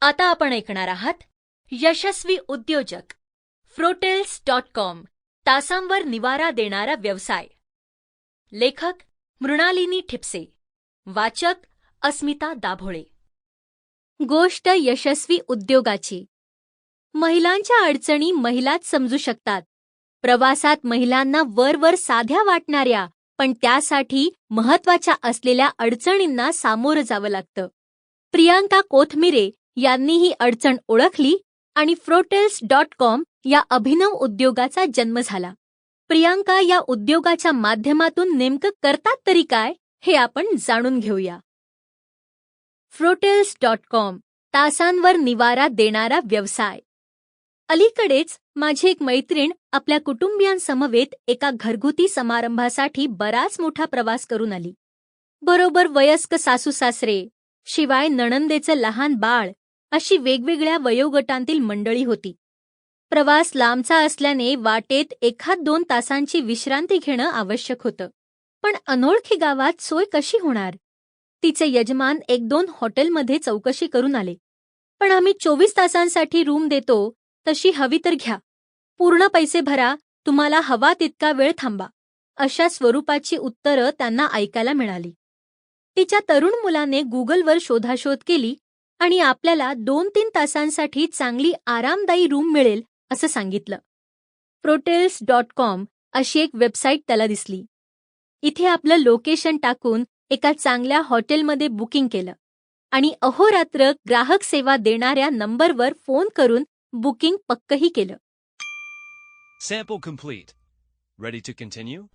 आता आपण ऐकणार आहात यशस्वी उद्योजक फ्रोटेल्स डॉट कॉम तासांवर निवारा देणारा व्यवसाय. लेखक मृणालिनी ठिपसे वाचक अस्मिता दाभोळे. गोष्ट यशस्वी उद्योगाची महिलांच्या अडचणी महिलाच समजू शकतात. प्रवासात महिलांना वरवर साध्या वाटणाऱ्या पण त्यासाठी महत्त्वाच्या असलेल्या अडचणींना सामोरं जावं लागतं. प्रियांका कोथमिरे यांनी ही अडचण ओळखली आणि फ्रोटेल्स डॉट कॉम या अभिनव उद्योगाचा जन्म झाला. प्रियांका या उद्योगाच्या माध्यमातून नेमकं करतात तरी काय हे आपण जाणून घेऊया. फ्रोटेल्स डॉट कॉम तासांवर निवारा देणारा व्यवसाय. अलीकडेच माझी एक मैत्रीण आपल्या कुटुंबियांसमवेत एका घरगुती समारंभासाठी बराच मोठा प्रवास करून आली. बरोबर वयस्क सासू सासरे शिवाय नणंदेचं लहान बाळ अशी वेगवेगळ्या वयोगटांतील मंडळी होती. प्रवास लांबचा असल्याने वाटेत एखाद दोन तासांची विश्रांती घेणं आवश्यक होतं. पण अनोळखी गावात सोय कशी होणार? तिचे यजमान एक दोन हॉटेलमध्ये चौकशी करून आले. पण आम्ही चोवीस तासांसाठी रूम देतो तशी हवी तर घ्या. पूर्ण पैसे भरा तुम्हाला हवा तितका वेळ थांबा. अशा स्वरूपाची उत्तरं त्यांना ऐकायला मिळाली. तिच्या तरुण मुलाने गुगलवर शोधाशोध केली आणि आपल्याला दोन तीन तासांसाठी चांगली आरामदायी रूम मिळेल असं सांगितलं. प्रोटेल्स डॉट कॉम अशी एक वेबसाईट त्याला दिसली. इथे आपलं लोकेशन टाकून एका चांगल्या हॉटेलमध्ये बुकिंग केलं. आणि अहोरात्र ग्राहक सेवा देणाऱ्या नंबरवर फोन करून बुकिंग पक्कही केलं Sample complete. Ready to continue?